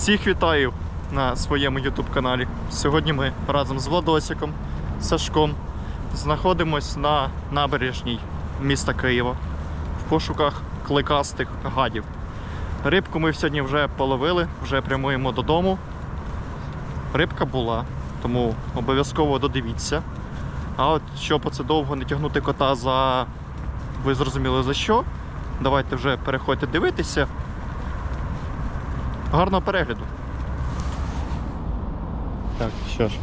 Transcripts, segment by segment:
Всіх вітаю на своєму YouTube каналі. Сьогодні ми разом з Владосиком, Сашком знаходимось на набережній міста Києва в пошуках кликастих гадів. Рибку ми сьогодні вже половили, вже прямуємо додому. Рибка була, тому обов'язково додивіться. А от щоб оце довго не тягнути кота за. Ви зрозуміли за що? Давайте вже переходьте дивитися. Гарного перегляду. Так, що ж.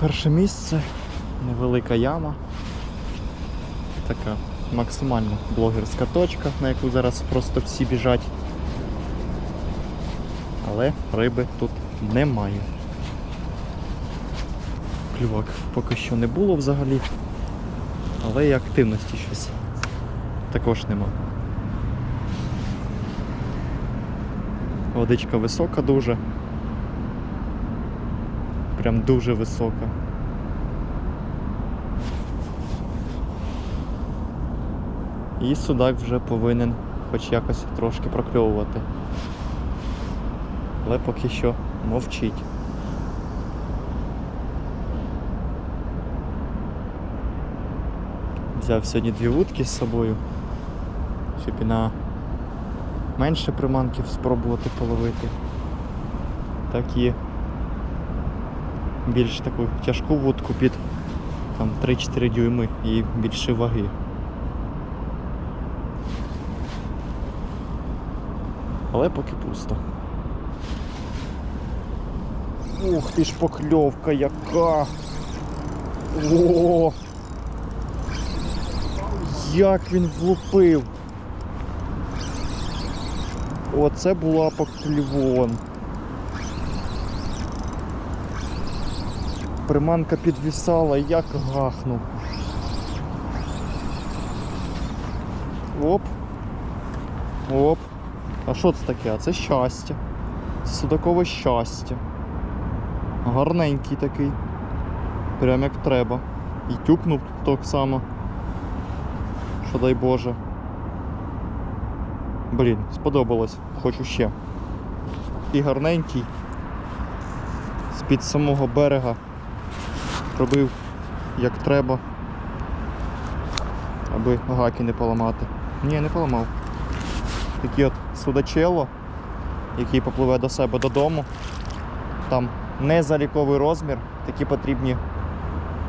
Перше місце, невелика яма. Така максимально блогерська точка, на яку зараз просто всі біжать. Але риби тут немає. Клювак поки що не було взагалі. Але і активності щось також нема. Водичка висока дуже. Прям дуже висока. І судак вже повинен хоч якось трошки прокльовувати. Але поки що мовчить. Взяв сьогодні дві вудки з собою, щоб на менше приманків спробувати половити. Так і більш таку тяжку вудку під там 3-4 дюйми і більше ваги. Але поки пусто. Ух ти ж покльовка яка! О! Як він влупив! Оце була покльвон. Приманка підвісала, як гахнув. Оп. Оп. А що це таке? А це щастя. Це судакове щастя. Гарненький такий. Прям як треба. І тюкнув так само. Що дай Боже. Блін, сподобалось, хочу ще. І гарненький. З-під самого берега робив як треба, аби гаки не поламати. Ні, не поламав. Такий от судачело, який попливе до себе додому. Там не заліковий розмір, такі потрібні,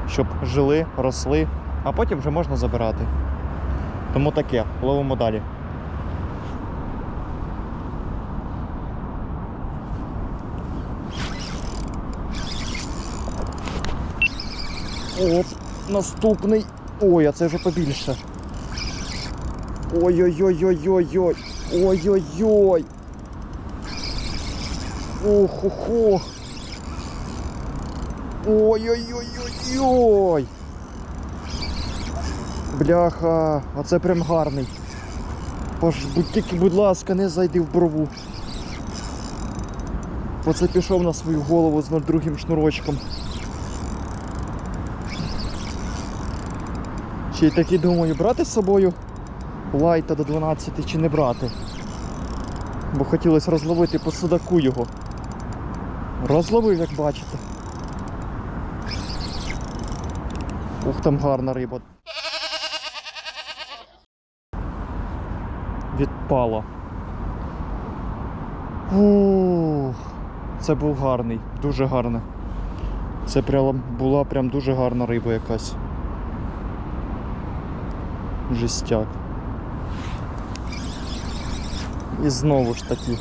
щоб жили, росли, а потім вже можна забирати. Тому таке, ловимо далі. Оп, наступний. Ой, а це вже побільше. Ой-ой-ой-ой-ой-ой. Ой-ой-ой. Ох-охо. Ой-ой-ой-ой-ой. Бляха, оце прям гарний. Бож, будь тільки, будь ласка, не зайди в брову. Оце пішов на свою голову з другим шнурочком. Ще й таки думаю, брати з собою лайта до 12 чи не брати. Бо хотілося розловити по судаку його. Розловив, як бачите. Ух, там гарна риба. Відпала. Ух, це був гарний, дуже гарний. Це прям була прям дуже гарна риба якась. Жестяк. І знову ж таки.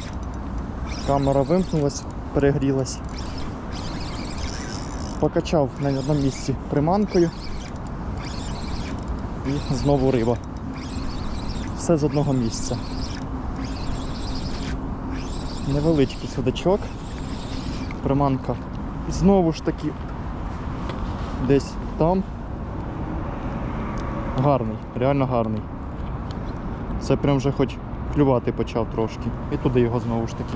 Камера вимкнулась, перегрілась. Покачав на одному місці приманкою. І знову риба. Все з одного місця. Невеличкий судачок. Приманка. Знову ж таки десь там. Гарний, реально гарний. Це прям вже хоч клювати почав трошки. І туди його знову ж таки.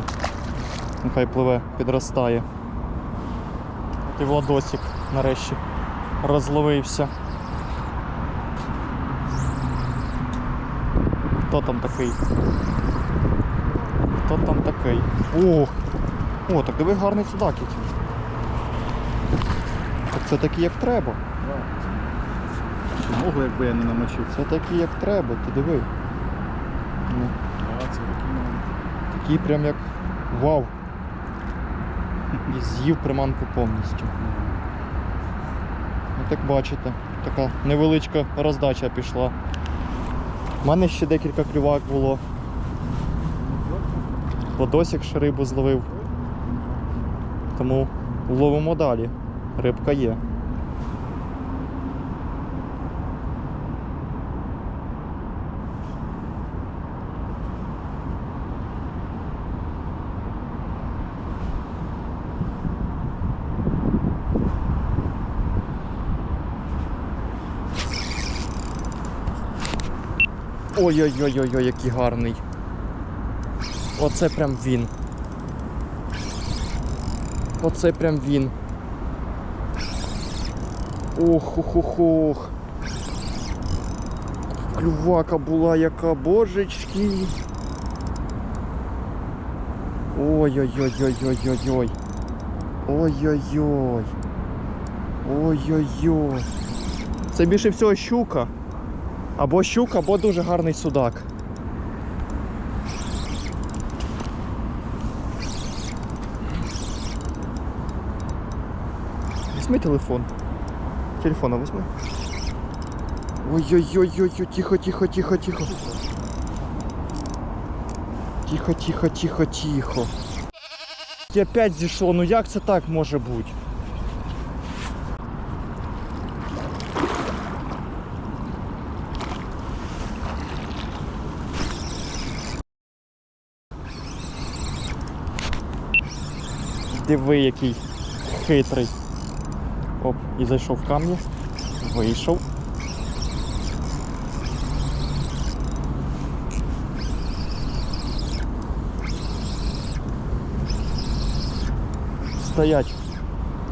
Нехай пливе, підростає. І Владосик нарешті розловився. Хто там такий? Хто там такий? О! О, так диви гарний судак який. Так це такий як треба. Ногу, якби я не намочив. Це такий як треба, ти диви. Ну, А, це такий маленький. такий прям як вау. І з'їв приманку повністю. Ну так бачите, така невеличка роздача пішла. У мене ще декілька клювак було. Ладосик ще рибу зловив. Тому ловимо далі. Рибка є. Ой-ой-ой-ой, який гарний. Оце прям він. Оце прям він. Ох, ох, ох, ох. Клювака була яка, божечки. Ой-ой-ой-ой-ой-ой-ой. Ой-ой-ой. Ой-ой-ой. Це більше всього щука. Або щука, або дуже гарний судак. Візьми телефон. Телефона візьми. Ой-ой-ой-ой, тихо, тихо, тихо, тихо. Тихо, тихо, тихо, тихо. І опять зійшло, ну як це так може бути? Диви, який хитрий. Оп, і зайшов в камні. Вийшов. Стоять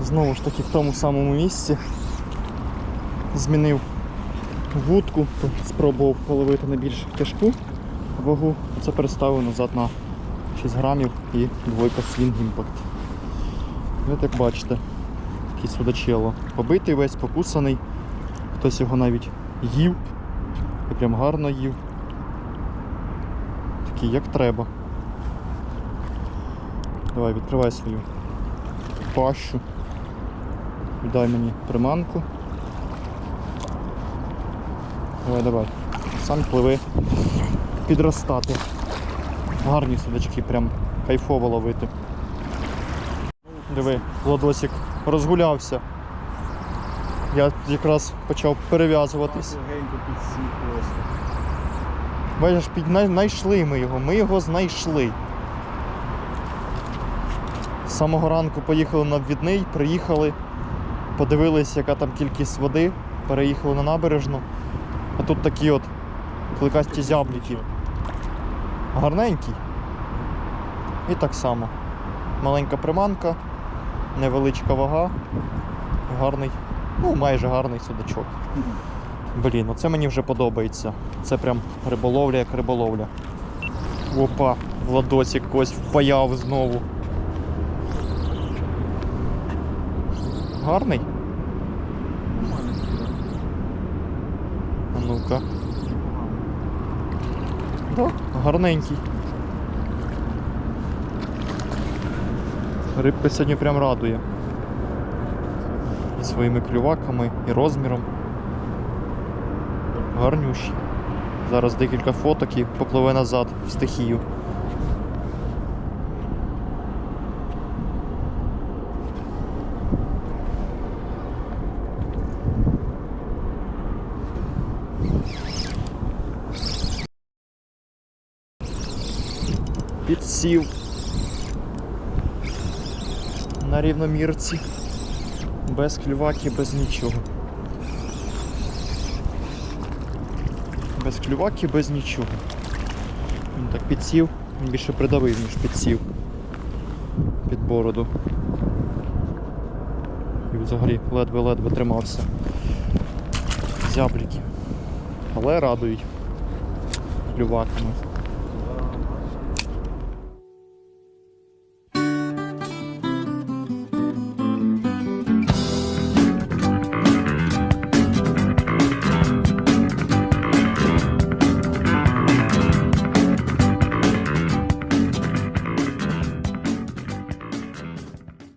знову ж таки в тому самому місці. Змінив вудку, спробував половити на більш тяжку вагу. Це переставив назад на 6 грамів і двойка Swing Impact. Ви так бачите, такий судачело. Побитий весь, покусаний. Хтось його навіть їв. І прям гарно їв. Такий як треба. Давай, відкривай свою пащу. Дай мені приманку. Давай, давай. Сам пливи підростати. Гарні судачки, прям кайфово ловити. Диви, Владосик розгулявся. Я якраз почав перев'язуватись. Бачиш, під... знайшли ми його, ми його знайшли. З самого ранку поїхали на обвідний, приїхали, подивилися, яка там кількість води, переїхали на набережну. А тут такі от кликасті зябліки. Гарненький. І так само. Маленька приманка, невеличка вага, гарний, ну майже гарний судачок. Блін, оце мені вже подобається. Це прям риболовля як риболовля. Опа, Владосик ось впаяв знову. Гарний? А ну-ка. Да, гарненький. Рибка сьогодні прям радує. І своїми клюваками, і розміром. Гарнющий. Зараз декілька фоток і попливе назад в стихію. Підсів на рівномірці. Без клюваки, без нічого. Без клюваки, без нічого. Він так підсів, він більше придавив, ніж підсів під бороду. І взагалі ледве-ледве тримався. Зябліки. Але радують клюваками.